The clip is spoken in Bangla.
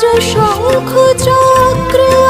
রাজ চক্র